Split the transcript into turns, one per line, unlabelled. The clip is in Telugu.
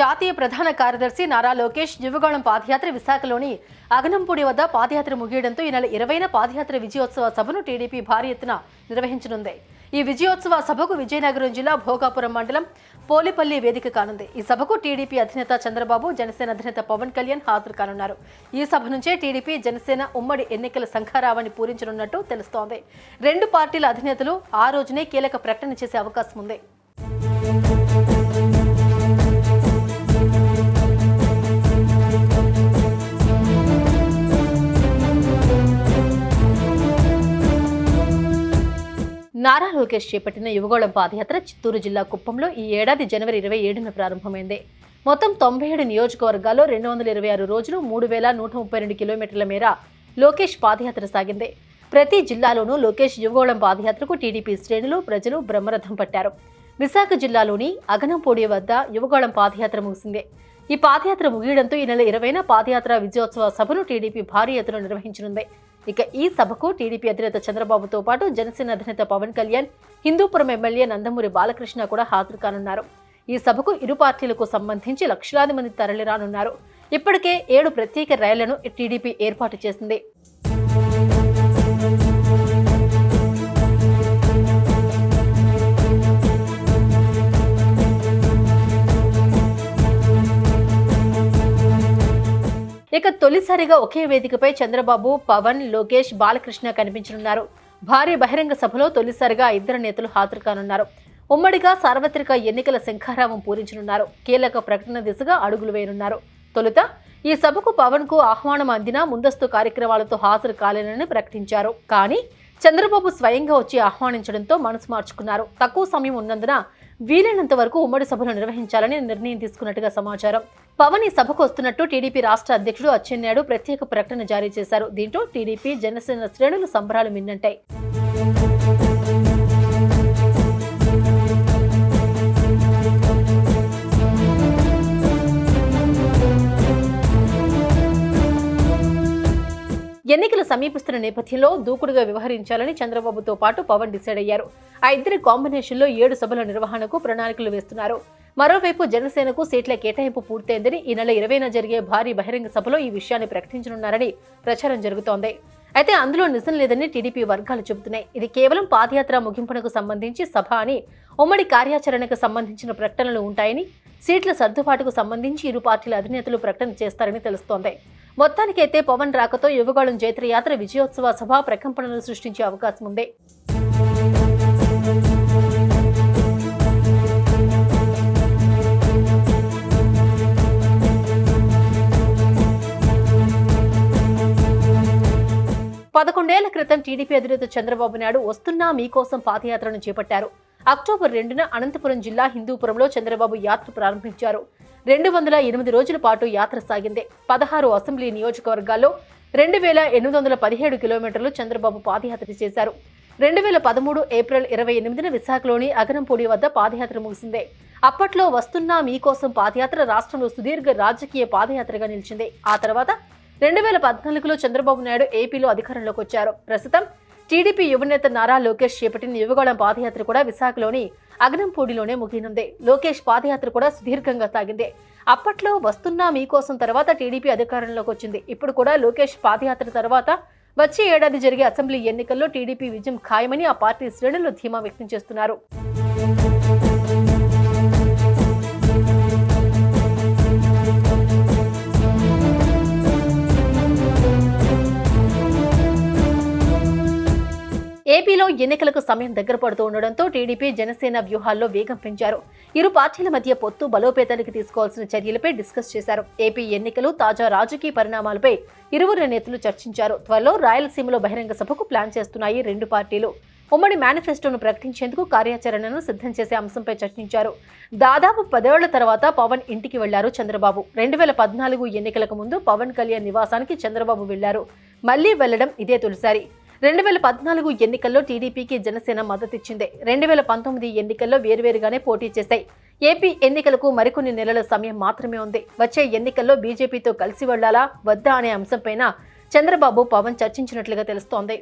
జాతీయ ప్రధాన కార్యదర్శి నారా లోకేష్ యువగళం పాదయాత్ర విశాఖలోని అగనంపూడి వద్ద పాదయాత్ర ముగియడంతో ఈ నెల ఇరవైన పాదయాత్ర విజయోత్సవ సభను టీడీపీ భారీ ఎత్తున నిర్వహించనుంది. ఈ విజయోత్సవ సభకు విజయనగరం జిల్లా భోగాపురం మండలం పోలిపల్లి వేదిక కానుంది. ఈ సభకు టీడీపీ అధినేత చంద్రబాబు జనసేన అధినేత పవన్ కళ్యాణ్ హాజరు కానున్నారు. ఈ సభ నుంచే టీడీపీ జనసేన ఉమ్మడి ఎన్నికల సంఖారావాన్ని పూరించనున్నట్టు తెలుస్తోంది. రెండు పార్టీల అధినేతలు ఆ రోజునే కీలక ప్రకటన చేసే అవకాశం ఉంది నారా లోకేష్ చేపట్టిన యువగోళం పాదయాత్ర చిత్తూరు జిల్లా కుప్పంలో ఈ ఏడాది జనవరి ఇరవై ఏడున ప్రారంభమైంది. మొత్తం తొంభై ఏడు నియోజకవర్గాల్లో రెండు వందల ఇరవై ఆరు రోజులు మూడు వేల నూట ముప్పై రెండు కిలోమీటర్ల మేర లోకేష్ పాదయాత్ర సాగింది. ప్రతి జిల్లాలోనూ లోకేష్ యువగోళం పాదయాత్రకు టీడీపీ శ్రేణులు ప్రజలు బ్రహ్మరథం పట్టారు. విశాఖ జిల్లాలోని అగనంపూడి వద్ద యువగోళం పాదయాత్ర ముగిసింది. ఈ పాదయాత్ర ముగియడంతో ఈ నెల ఇరవైన పాదయాత్ర విజయోత్సవ సభను టీడీపీ భారీ ఎత్తున నిర్వహించనుంది. ఇక ఈ సభకు టీడీపీ అధినేత చంద్రబాబుతో పాటు జనసేన అధినేత పవన్ కళ్యాణ్ హిందూపురం ఎమ్మెల్యే నందమూరి బాలకృష్ణ కూడా హాజరు కానున్నారు. ఈ సభకు ఇరు పార్టీలకు సంబంధించి లక్షలాది మంది తరలిరానున్నారు. ఇప్పటికే ఏడు ప్రత్యేక రైళ్ళను టీడీపీ ఏర్పాటు చేసింది. ఇక తొలిసారిగా ఒకే వేదికపై చంద్రబాబు పవన్ లోకేష్ బాలకృష్ణ కనిపించనున్నారు. భారీ బహిరంగ సభలో తొలిసారిగా ఇద్దరు నేతలు హాజరు కానున్నారు. ఉమ్మడిగా సార్వత్రిక ఎన్నికల శంఖారావం పూరించనున్నారు. కీలక ప్రకటన దిశగా అడుగులు వేయనున్నారు. తొలుత ఈ సభకు పవన్కు ఆహ్వానం అందినా ముందస్తు కార్యక్రమాలతో హాజరు కాలేనని ప్రకటించారు. కానీ చంద్రబాబు స్వయంగా వచ్చి ఆహ్వానించడంతో మనసు మార్చుకున్నారు. తక్కువ సమయం ఉన్నందున వీలైనంత వరకు ఉమ్మడి సభను నిర్వహించాలని నిర్ణయం తీసుకున్నట్టుగా సమాచారం. పవన్ ఈ సభకు వస్తున్నట్టు టీడీపీ రాష్ట్ర అధ్యక్షుడు అచ్చెన్నాయుడు ప్రత్యేక ప్రకటన జారీ చేశారు. దీంతో టీడీపీ జనసేన శ్రేణులు సంబరాలు మిన్నంటాయి. సమీపిస్తున్న నేపథ్యంలో దూకుడుగా వ్యవహరించాలని చంద్రబాబుతో పాటు పవన్ డిసైడ్ అయ్యారు. ఆ ఇద్దరి కాంబినేషన్లో ఏడు సభల నిర్వహణకు ప్రణాళికలు వేస్తున్నారు. మరోవైపు జనసేనకు సీట్ల కేటాయింపు పూర్తయిందని ఈ నెల ఇరవైన జరిగే భారీ బహిరంగ సభలో ఈ విషయాన్ని ప్రకటించనున్నారని ప్రచారం జరుగుతోంది. అయితే అందులో నిజం లేదని టీడీపీ వర్గాలు చెబుతున్నాయి. ఇది కేవలం పాదయాత్ర ముగింపునకు సంబంధించి సభ అని ఉమ్మడి కార్యాచరణకు సంబంధించిన ప్రకటనలు ఉంటాయని సీట్ల సర్దుబాటుకు సంబంధించి ఇరు పార్టీల అధినేతలు ప్రకటన చేస్తారని తెలుస్తోంది. మొత్తానికైతే పవన్ రాకతో యువగాళం జైత్రయాత్ర విజయోత్సవ సభ ప్రకంపనలు సృష్టించే అవకాశం ఉంది. పదకొండేళ్ళ క్రితం టీడీపీ అధినేత చంద్రబాబు నాయుడు వస్తున్నా మీకోసం పాదయాత్రను చేపట్టారు. అక్టోబర్ రెండున అనంతపురం జిల్లా హిందూపురంలో చంద్రబాబు యాత్ర ప్రారంభించారు. రెండు వందల ఎనిమిది రోజుల పాటు యాత్ర సాగింది. పదహారు అసెంబ్లీ నియోజకవర్గాల్లో రెండు వేల ఎనిమిది వందల పదిహేడు కిలోమీటర్లు చంద్రబాబు పాదయాత్ర చేశారు. రెండు వేల పదమూడు ఏప్రిల్ ఇరవై ఎనిమిదిన విశాఖలోని అగనంపూడి వద్ద పాదయాత్ర ముగిసింది. అప్పట్లో వస్తున్నా మీకోసం పాదయాత్ర రాష్ట్రంలో సుదీర్ఘ రాజకీయ పాదయాత్రగా నిలిచింది. ఆ తర్వాత రెండు వేల పద్నాలుగులో చంద్రబాబు నాయుడు ఏపీలో అధికారంలోకి వచ్చారు. ప్రస్తుతం టీడీపీ యువనేత నారా లోకేష్ చేపట్టిన యువగోళం పాదయాత్ర కూడా విశాఖలోని అగనంపూడిలోనే ముగినుంది లోకేష్ పాదయాత్ర కూడా సుదీర్ఘంగా సాగింది. అప్పట్లో వస్తున్నా మీకోసం తర్వాత టీడీపీ అధికారంలోకి వచ్చింది. ఇప్పుడు కూడా లోకేష్ పాదయాత్ర తర్వాత వచ్చే ఏడాది జరిగే అసెంబ్లీ ఎన్నికల్లో టీడీపీ విజయం ఖాయమని ఆ పార్టీ శ్రేణులు ధీమా వ్యక్తం చేస్తున్నారు. ఏపీలో ఎన్నికలకు సమయం దగ్గర పడుతూ ఉండడంతో టీడీపీ జనసేన వ్యూహాల్లో వేగం పెంచారు. ఇరు పార్టీల మధ్య పొత్తు బలోపేతానికి తీసుకోవాల్సిన చర్యలపై డిస్కస్ చేశారు. ఏపీ ఎన్నికలు తాజా రాజకీయ పరిణామాలపై ఇరువురు నేతలు చర్చించారు. త్వరలో రాయలసీమలో బహిరంగ సభకు ప్లాన్ చేస్తున్నాయి రెండు పార్టీలు. ఉమ్మడి మేనిఫెస్టోను ప్రకటించేందుకు కార్యాచరణను సిద్ధం చేసే అంశంపై చర్చించారు. దాదాపు పదేళ్ళ తర్వాత పవన్ ఇంటికి వెళ్ళారు చంద్రబాబు. రెండు వేల పద్నాలుగు ఎన్నికలకు ముందు పవన్ కళ్యాణ్ నివాసానికి చంద్రబాబు వెళ్ళారు. మళ్ళీ వెళ్ళడం ఇదే తొలిసారి. రెండు వేల పద్నాలుగు ఎన్నికల్లో టీడీపీకి జనసేన మద్దతిచ్చింది రెండు వేల పంతొమ్మిది ఎన్నికల్లో వేరువేరుగానే పోటీ చేశాయి. ఏపీ ఎన్నికలకు మరికొన్ని నెలల సమయం మాత్రమే ఉంది. వచ్చే ఎన్నికల్లో బీజేపీతో కలిసి వెళ్ళాలా? వద్దా అనే అంశంపైన చంద్రబాబు పవన్ చర్చించినట్లుగా తెలుస్తోంది.